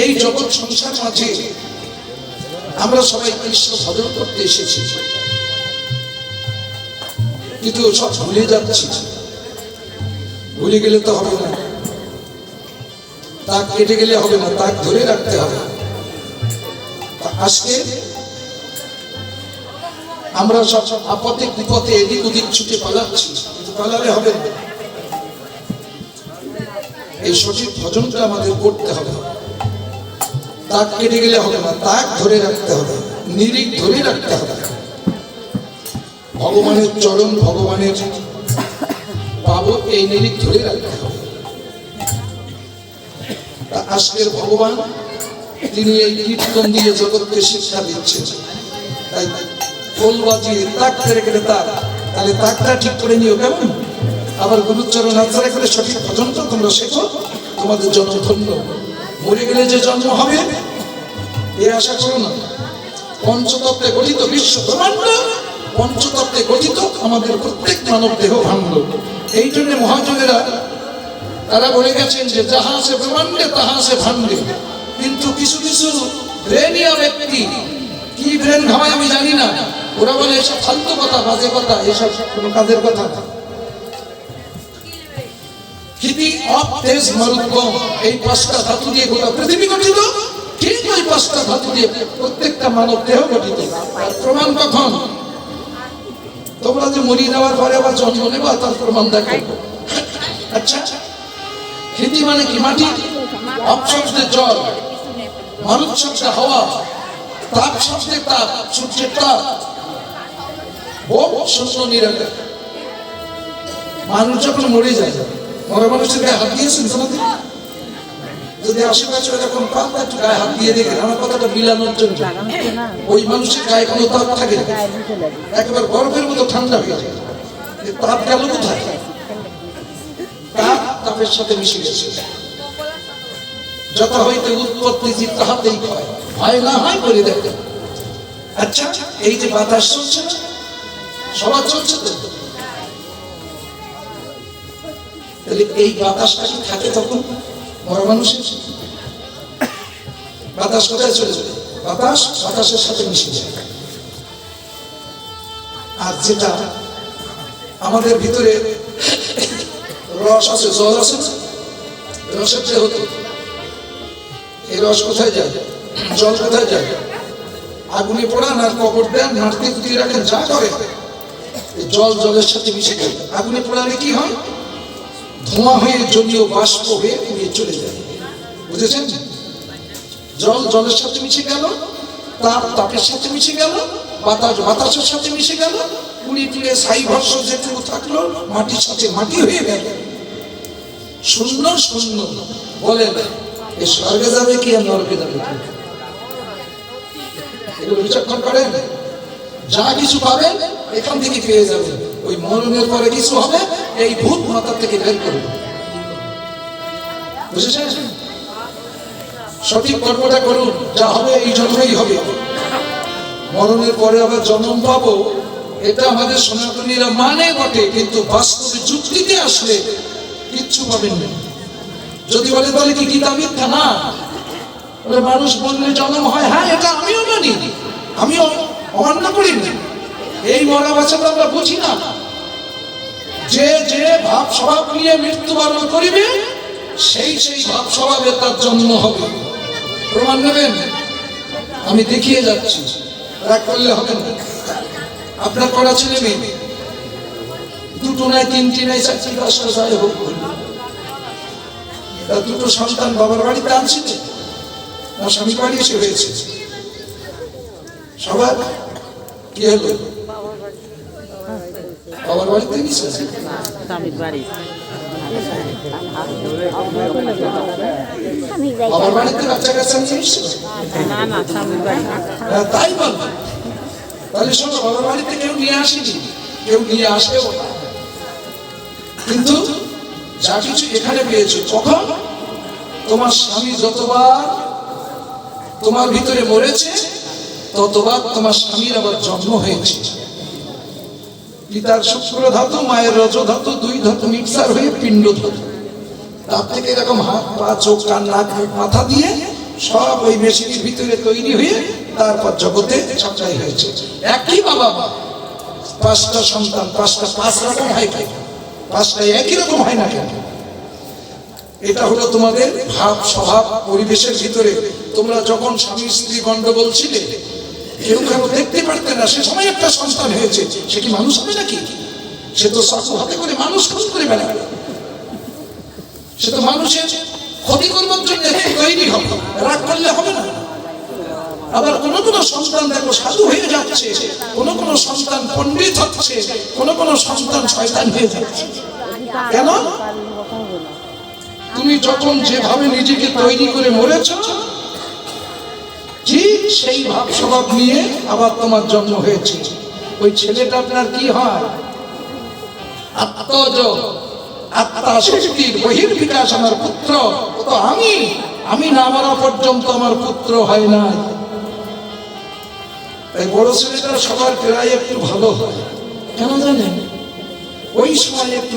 এই জগৎ সংসার মাঝে আমরা সবাই কৃষ্ণ ভজন করতে এসেছি। কিন্তু সব ভুলে যাচ্ছি। ভুলে গেলে তো হবে না। তাক কেটে গেলে হবে না তাক ধরে রাখতে হবে। আজকে আমরা সব আপদে বিপদে এদিক ওদিক ছুটে পালাচ্ছি পালালে হবে না। এই সঠিক ভজনটা আমাদের করতে হবে। তাক কেটে গেলে হবে না তাক ধরে রাখতে হবে, নিরিখ ধরে রাখতে হবে। ভগবানের চরণ ভগবানের পাবো, এই নিরিখ ধরে রাখতে হবে। আজকের ভগবান, তিনি এই কীর্তন দিয়ে জগৎকে শিক্ষা দিচ্ছেন। তাই খোল বাজিয়ে তাক কেড়ে কেটে তাক তাহলে তাকটা ঠিক করে নিও কেমন? আবার গুরুচরণ আচারা করে সঠিক পর্যন্ত তোমরা শেখো, তোমাদের জন্ম ধন্য। মরে গেলে যে জন্ম হবে এ আশা করো না। পঞ্চতত্ত্বে গঠিত বিশ্ব ব্রহ্মাণ্ড, পঞ্চতত্ত্বে গঠিত আমাদের প্রত্যেক মানব দেহ ভাণ্ড এই জন্য মহাজনেরা, তারা বলে গেছেন যে যাহা আছে ব্রহ্মাণ্ডে, তাহা আছে ভাণ্ডে। কিন্তু কিছু কিছু ব্রেনিয়া ব্যক্তি, কি ব্রেন ঘামায় আমি জানি না। ওরা বলে, এসব ফালতু কথা, বাজে কথা, এসব কোনো কাজের কথা খিদি অপ তেজ মরুদ্গম এই পাঁচটা ধাতু দিয়ে গোটা পৃথিবী গঠিত। ঠিক ওই পাঁচটা ধাতু দিয়ে প্রত্যেকটা মানব দেহ গঠিত? আর প্রমাণ কখন? তোমরা যে মরি যাওয়ার পরে আবার জন্ম নেবা, তার প্রমাণ দেখো। আচ্ছা খিদি মানে কি মাটি? অপ শব্দে জল, মানব শব্দে হাওয়া, তাপ শব্দে তাপ, সূর্যের তাপ। ও শূন্য নিরাকার। মানুষ যখন মরে যায় মরা মানুষের গায়ে হাত দিয়েছেন যদি আশেপাশে একটু গায়ে হাত দিয়ে দেখেন, আমার কথাটা মিলানোর জন্য। ওই মানুষের গায়ে কোনো তাপ থাকে একেবারে মতো ঠান্ডা হয়ে যায়। তাপ গেল কোথায়? তাপ তাপের সাথে মিশে গেছে। যত হইতে উৎপত্তি তাহাতেই হয় হয় না হয় করে দেখে আচ্ছা এই যে বাতাস চলছে সবার চলছে তো? তাহলে এই বাতাসটা কি থাকে তখন? বড় মানুষের? বাতাস কোথায় চলে যাবে? বাতাস বাতাসের সাথে মিশে যায়। আর যেটা আমাদের ভিতরে রস আছে, জল আছে রসের যে হতো এই রস কোথায় যায়? জল কোথায় যায়? আগুনে পড়ান আর কবর দেন মাটিতে পুঁতিয়ে রাখেন, যা করে। জল জলের সাথে মিশে যায়। আগুনে পড়ালে কি হয়? ধোঁয়া হয়ে জলীয় বাষ্প হয়ে উড়িয়ে চলে যায়। বুঝেছেন? জল, জলের সাথে মিশে গেল, তাপ, তাপের সাথে মিশে গেল, বাতাস, বাতাসের সাথে মিশে গেল যেটুকু থাকল, মাটির সাথে মাটি হয়ে গেল। শূন্য শূন্য বলেন এ স্বর্গে যাবে কি, আর নরকে যাবে এগুলো বিচক্ষণ করেন? যা কিছু পাবেন, এখান থেকে পেয়ে যাবেন। ওই মরণের পরে কিছু হবে এই ভূত মাথা থেকে বের করবে বুঝেছেন সঠিক কর্মটা করুন, যা হবে এই জন্মেই হবে। মরণের পরে আবার জন্ম পাবো, এটা আমাদের সনাতনীরা মানে বটে, কিন্তু বাস্তবে যুক্তিতে আসলে কিচ্ছু পাবেন না। যদি বলে, তাহলে কি গীতা মিথ্যা? না। মানুষ বললে জন্ম হয় হ্যাঁ এটা আমিও মানি, আমিও অমান্য করি না এই মরা বাচ্চাটা আমরা বুঝি না। যে যে ভাব স্বভাব নিয়ে মৃত্যুবরণ করিবে, সেই সেই ভাব স্বভাবে তার জন্ম হবে। প্রমাণ নেবেন? আমি দেখিয়ে যাচ্ছি। রাগ করলে হবে না। আপনার করা ছেলে মেয়ে। দুটো নাই, তিনটি নাই, চারটি পাঁচটা যাই হোক তার দুটো সন্তান বাবার বাড়িতে আনছিল না স্বামী বাড়ি এসে হয়েছে। সবার কি হলো? বাবার বাড়িতে নিছে স্বামীর বাড়ি বাবার বাড়িতে বাচ্চা কাচ্চা নিয়ে এসছে না না স্বামীর বাড়ি হ্যাঁ, তাই বল। তাহলে শোনো বাবার বাড়িতে কেউ নিয়ে আসেনি। কেউ নিয়ে আসেও না। কিন্তু যা কিছু এখানে পেয়েছ কখন? তোমার স্বামী যতবার তোমার ভিতরে মরেছে ততবার তোমার স্বামীর আবার জন্ম হয়েছে। পিতার শুক্র ধাতু, মায়ের রজ ধাতু, দুই ধাতু মিক্সার হয়ে পিণ্ড ধাতু। তার থেকে এরকম হাত, পা, চোখ, কান, নাক মাথা দিয়ে সব ওই মেশিনের ভিতরে তৈরি হয়ে তারপর জগতে চাপড়াই হয়েছে। একই বাবা পাঁচটা সন্তান, পাঁচটা পাঁচ রকম হয় কেন? পাঁচটা একই রকম হয় না কেন? এটা হলো তোমাদের ভাব স্বভাব পরিবেশের ভিতরে। তোমরা যখন স্বামী স্ত্রী গন্ডগোল ছিলে কেউ কেন দেখতে পারতে না। সে সময় একটা সন্তান হয়েছে। সে কি মানুষ হবে নাকি? সে তো হাতে করে মানুষ খুন করে বেড়াবে সে তো মানুষের ক্ষতি করবার জন্য তৈরি হবে। রাগ করলে হবে না। আবার কোন কোন সন্তান দেখো সাধু হয়ে যাচ্ছে। কোন কোন সন্তান পণ্ডিত হচ্ছে। সন্তান শয়তান হয়ে যাচ্ছে। কেন? তুমি যখন যেভাবে নিজেকে তৈরি করে মরেছ ঠিক সেই ভাব স্বভাব নিয়ে আবার তোমার জন্ম হয়েছে। ওই ছেলেটা আপনার কি হয়? সবার প্রায় ভালো হয়। কেন জানেন? ওই সময় একটু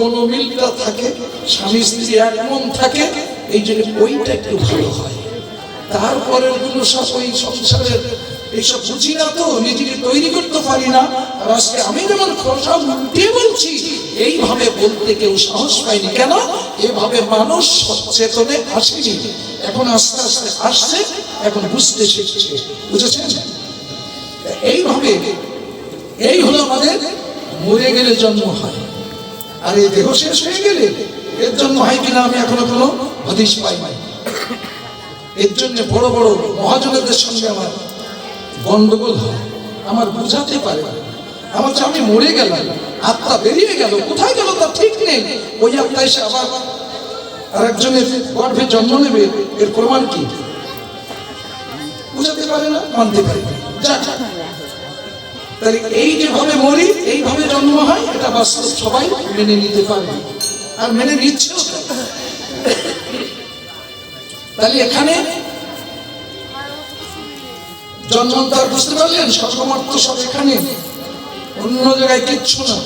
মনোমিলটা থাকে স্বামী স্ত্রী এক মন থাকে, এই জন্য ওইটা একটু ভালো হয়। তারপরেরগুলো সব ওই সংসারের এইসব বুঝি না তো, নিজেকে তৈরি করতে পারি না। আর আজকে আমি যেমন সব উল্টে বলছি, এইভাবে বলতে কেউ সাহস পায়নি। কেন? এভাবে মানুষ সচেতনে আসেনি। এখন আস্তে আস্তে আসছে, এখন বুঝতে শিখছে। বুঝেছেন? এইভাবে, এই হলো আমাদের মরে গেলে জন্ম হয়। আর এই দেহ শেষ হয়ে গেলে এর জন্য হয় কিনা আমি এখনও কোনো হদিশ পাই নাই। এর জন্য বড় বড় মহাজনদের সঙ্গে আমার গন্ডগোল হয়। আমার বুঝাতে পারে আমার যে আমি মরে গেলাম আত্মা বেরিয়ে গেল, কোথায় গেল তার ঠিক নেই। ওই আত্মা এসে আবার আর একজনের গর্ভে জন্ম নেবে, এর প্রমাণ কি? বুঝাতে পারে না, মানতে পারে না। তাহলে এই যেভাবে মরি, এইভাবে জন্ম হয়, এটা বাস্তব সবাই মেনে নিতে পারবে। আর মেনে নিচ্ছেও। তাহলে এখানে জন্মান্তর বুঝতে পারলেন? সর্বমর্ত সব এখানে। অন্য জায়গায় কিচ্ছু না।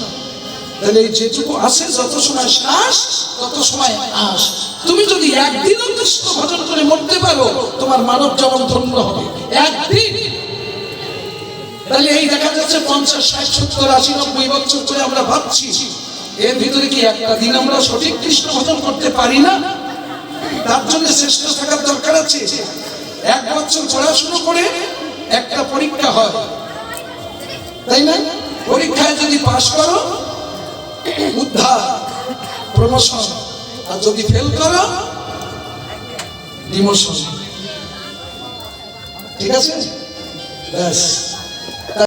তাহলে যেটুকু আসে যত সময় শ্বাস, তত সময় আস তুমি যদি একদিনও কৃষ্ণ ভজন করে মরতে পারো, তোমার মানব জন্ম ধন্য হবে। একদিন। তাহলে এই দেখা যাচ্ছে পঞ্চাশ, ষাট, সত্তর, আশি, নব্বই বছর ধরে আমরা ভাবছি, এর ভিতরে কি একটা দিন আমরা সঠিক কৃষ্ণ ভজন করতে পারি না? তার জন্য শ্রেষ্ঠ থাকার দরকার আছে। এক বছর পড়াশুনো করে একটা পরীক্ষা হয়। তাই না? পরীক্ষায় যদি পাশ করো, উদ্ধার প্রমোশন আর যদি ফেল করো ডিমোশন ঠিক আছে? ব্যাস।